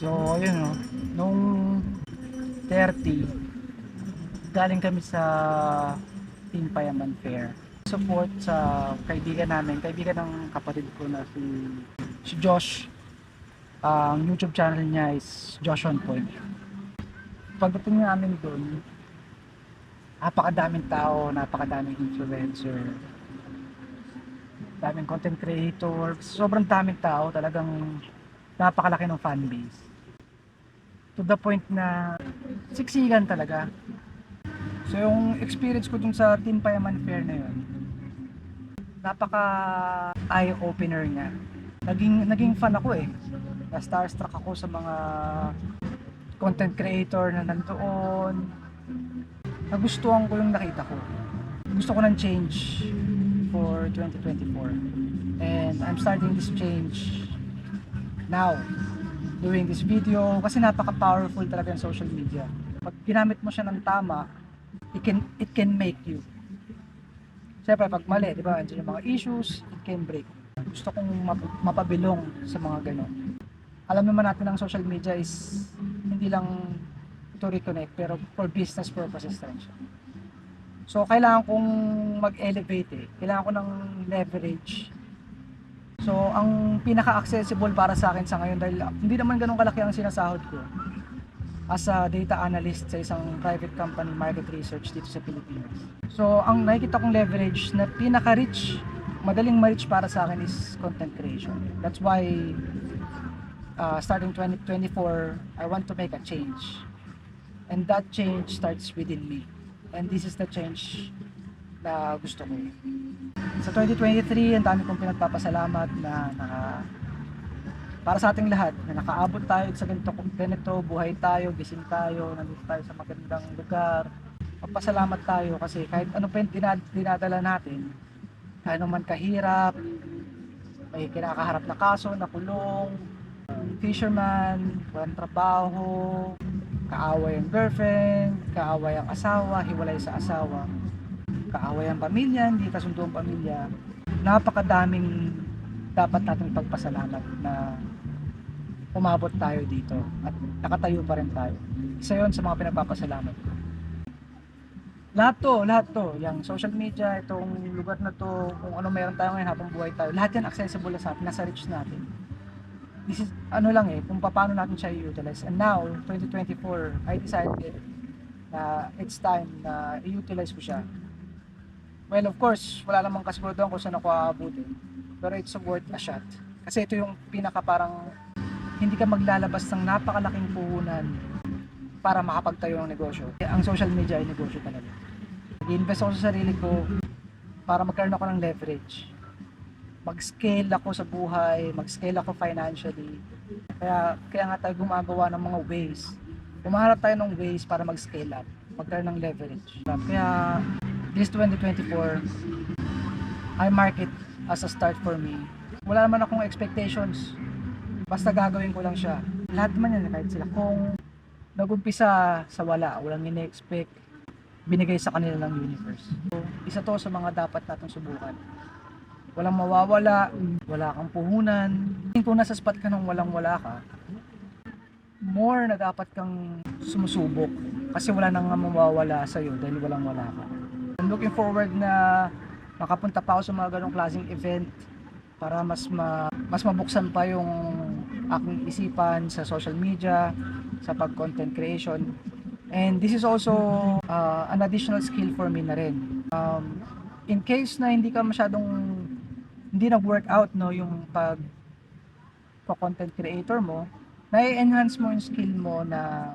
So, ayun o. Nung 30, galing kami sa Team Payaman Fair. Support sa kaibigan namin, kaibigan ng kapatid ko na si, si Josh. Ang YouTube channel niya is Josh on Point. Pagdating namin doon, napakadaming tao, napakadaming influencer, daming content creator, sobrang daming tao, talagang napakalaki ng fan base. To the point na siksikan talaga. So yung experience ko dun sa Team Payaman Fair na yun, napaka eye-opener niya. Naging, naging fan ako eh. Na starstruck ako sa mga content creator na nandoon. Nagustuhan ko yung nakita ko. Gusto ko ng change for 2024. And I'm starting this change now doing this video kasi napaka-powerful talaga ng social media. Pag ginamit mo siya ng tama, it can it can make you. Siyempre, pag mali, di ba, andyan yung mga issues, it can break. Gusto kong map- mapabilong sa mga ganon. Alam naman natin ang social media is hindi lang to reconnect, pero for business purposes rin. So, kailangan kong mag-elevate eh. Kailangan ko ng leverage So, ang pinaka-accessible para sa akin sa ngayon dahil hindi naman ganun kalaki ang sinasahod ko as a data analyst sa isang private company market research dito sa Pilipinas. So, ang nakikita kong leverage na pinaka-rich, madaling ma-reach para sa akin is content creation. That's why uh, starting 2024, I want to make a change. And that change starts within me. And this is the change na gusto ko sa 2023, ang dami kong pinagpapasalamat na naka, para sa ating lahat, na nakaabot tayo sa ganito, ganito, buhay tayo, gising tayo, nandito tayo sa magandang lugar. Magpasalamat tayo kasi kahit ano pa yung dinad, dinadala natin, kahit naman kahirap, may kinakaharap na kaso, nakulong, fisherman, walang trabaho, kaaway ang girlfriend, kaaway ang asawa, hiwalay sa asawa kaaway ang pamilya, hindi kasundo ang pamilya, napakadaming dapat nating pagpasalamat na umabot tayo dito at nakatayo pa rin tayo. Isa yon sa mga pinagpapasalamat ko. Lahat to, lahat to, yung social media, itong lugar na to, kung ano meron tayo ngayon habang buhay tayo, lahat yan accessible sa atin, nasa reach natin. This is, ano lang eh, kung paano natin siya i-utilize. And now, 2024, I decided na it's time na i-utilize ko siya Well, of course, wala namang kasiguraduhan kung saan ako aabutin. Pero it's worth a shot. Kasi ito yung pinaka parang hindi ka maglalabas ng napakalaking puhunan para makapagtayo ng negosyo. Ang social media ay negosyo talaga. Nag-invest ako sa sarili ko para magkaroon ako ng leverage. Mag-scale ako sa buhay, mag-scale ako financially. Kaya, kaya nga tayo gumagawa ng mga ways. Umaharap tayo ng ways para mag-scale up, magkaroon ng leverage. Kaya this 2024, I mark it as a start for me. Wala naman akong expectations. Basta gagawin ko lang siya. Lahat naman yan, kahit sila. Kung nagumpisa sa wala, walang ini-expect, binigay sa kanila ng universe. So, isa to sa mga dapat natin subukan. Walang mawawala, wala kang puhunan. Kung nasa spot ka nang walang wala ka, more na dapat kang sumusubok kasi wala nang mawawala sa'yo dahil walang wala ka. I'm looking forward na makapunta pa ako sa mga ganong klaseng event para mas ma, mas mabuksan pa yung aking isipan sa social media, sa pag-content creation. And this is also uh, an additional skill for me na rin. Um, in case na hindi ka masyadong hindi nag-workout no yung pag content creator mo, na-enhance mo yung skill mo na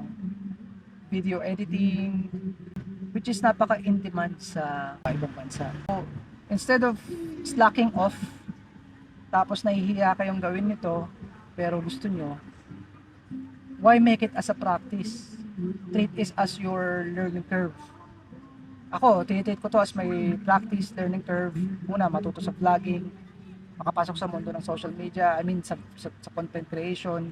video editing, which is napaka in demand sa ibang bansa. So, instead of slacking off, tapos nahihiya kayong gawin nito, pero gusto nyo, why make it as a practice? Treat it as your learning curve. Ako, tinitreat ko to as my practice learning curve. Una, matuto sa vlogging, makapasok sa mundo ng social media, I mean sa, sa, sa content creation,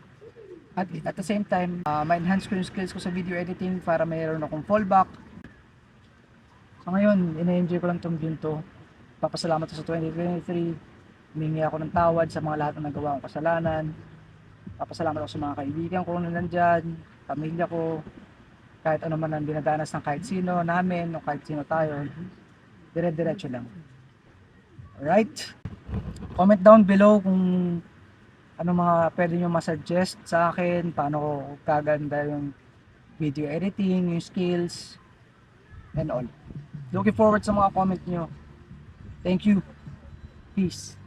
at at the same time, uh, ma-enhance ko yung skills ko sa video editing para mayroon akong fallback. So ngayon, ina-enjoy ko lang tong ginto. Papasalamat ko sa 2023. Humingi ako ng tawad sa mga lahat ng nagawa kong kasalanan. Papasalamat ako sa mga kaibigan ko na nandyan, pamilya ko, kahit ano man ang dinadanas ng kahit sino namin o kahit sino tayo. Dire-diretso lang. Alright? Comment down below kung ano mga pwede nyo masuggest sa akin, paano ko kaganda yung video editing, yung skills, and all. Looking forward sa mga comment nyo. Thank you. Peace.